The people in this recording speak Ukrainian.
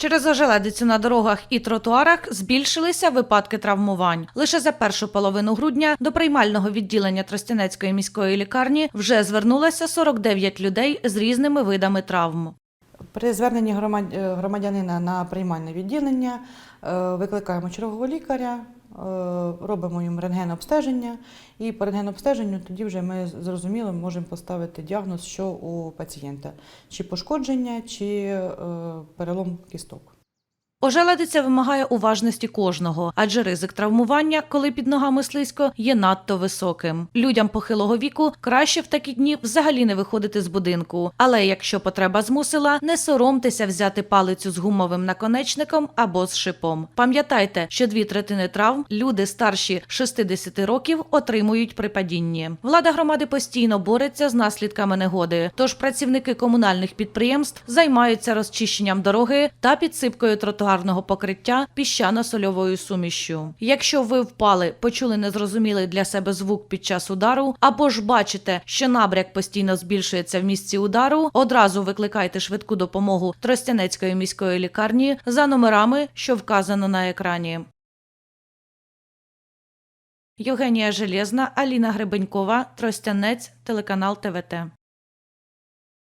Через ожеледицю на дорогах і тротуарах збільшилися випадки травмувань. Лише за першу половину грудня до приймального відділення Тростянецької міської лікарні вже звернулося 49 людей з різними видами травм. При зверненні громадянина на приймальне відділення е, викликаємо чергового лікаря, робимо їм рентген-обстеження, і по рентген-обстеженню тоді вже ми зрозуміло можемо поставити діагноз, що у пацієнта, чи пошкодження, чи е, перелом кісток. Ожеледиця вимагає уважності кожного, адже ризик травмування, коли під ногами слизько, є надто високим. Людям похилого віку краще в такі дні взагалі не виходити з будинку. Але якщо потреба змусила, не соромтеся взяти палицю з гумовим наконечником або з шипом. Пам'ятайте, що дві третини травм люди старші 60 років отримують при падінні. Влада громади постійно бореться з наслідками негоди. Тож працівники комунальних підприємств займаються розчищенням дороги та підсипкою тротуарного покриття піщано-сольовою сумішшю. Якщо ви впали, почули незрозумілий для себе звук під час удару, або ж бачите, що набряк постійно збільшується в місці удару, одразу викликайте швидку допомогу Тростянецької міської лікарні за номерами, що вказано на екрані. Євгенія Железна, Аліна Гребенькова, Тростянець, телеканал ТВТ.